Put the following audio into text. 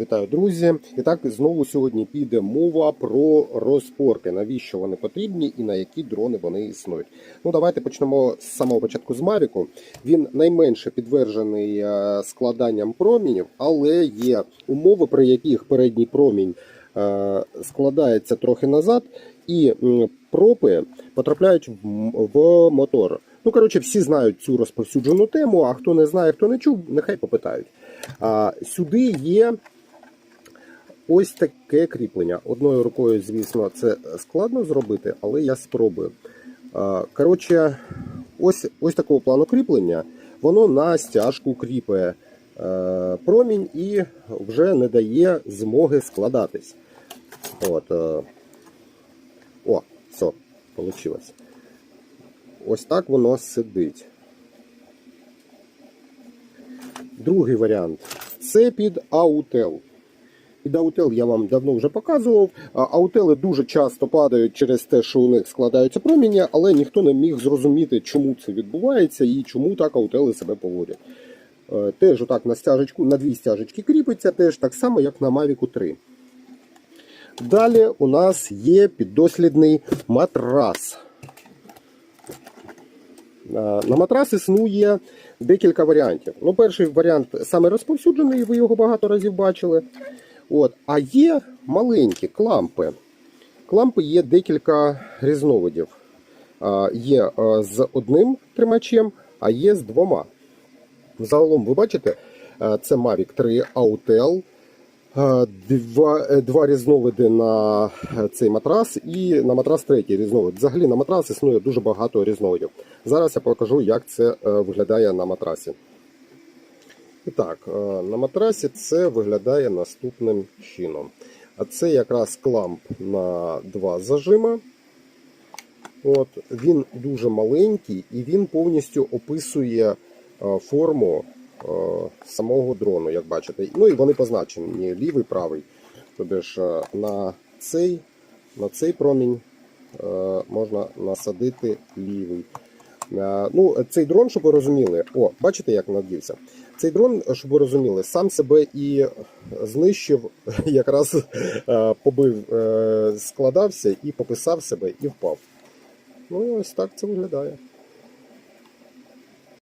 Вітаю, друзі! І так знову сьогодні піде мова про розпорки, навіщо вони потрібні і на які дрони вони існують. Ну давайте почнемо з самого початку з Мавіку. Він найменше підтверджений е, складанням промінів, але є умови, при яких передній промінь е, складається трохи назад, і пропи потрапляють в мотор. Ну коротше, всі знають цю розповсюджену тему. А хто не знає, хто не чув, нехай попитають. А, сюди є ось таке кріплення. Одною рукою, звісно, це складно зробити, але я спробую. Коротше, ось, ось такого плану кріплення. Воно на стяжку кріпає е, промінь і вже не дає змоги складатись. От, е, о, все, вийшло. Ось так воно сидить. Другий варіант це під аутел. Під аутел я вам давно вже показував. Аутели дуже часто падають через те, що у них складаються проміння, але ніхто не міг зрозуміти, чому це відбувається і чому так аутели себе поводять. Е, Теж отак на стяжечку, на дві стяжечки кріпиться, теж так само, як на Mavic 3. Далі у нас є піддослідний матрас. Е, На матрас існує декілька варіантів. Ну, перший варіант саме розповсюджений, ви його багато разів бачили. От. А є маленькі клампи. Клампи є декілька різновидів. Є е, з одним тримачем, а є з двома. Загалом, ви бачите, е, це Mavic 3 Autel. Е, Два, два різновиди на цей матрас і на матрас третій різновид. Взагалі на матрас існує дуже багато різновидів. Зараз я покажу, як це виглядає на матрасі. І так, е, на матрасі це виглядає наступним чином. А це якраз кламп на два зажима. От, він дуже маленький і він повністю описує е, форму е, самого дрону, як бачите. Ну і вони позначені лівий, правий. Тобто ж на цей, на цей промінь можна насадити лівий. Е, Ну, цей дрон, щоб ви розуміли, о, бачите, як надівся. Цей дрон, щоб ви розуміли, сам себе і знищив, якраз е, побив, е, складався і пописав себе і впав. Ну ось так це виглядає.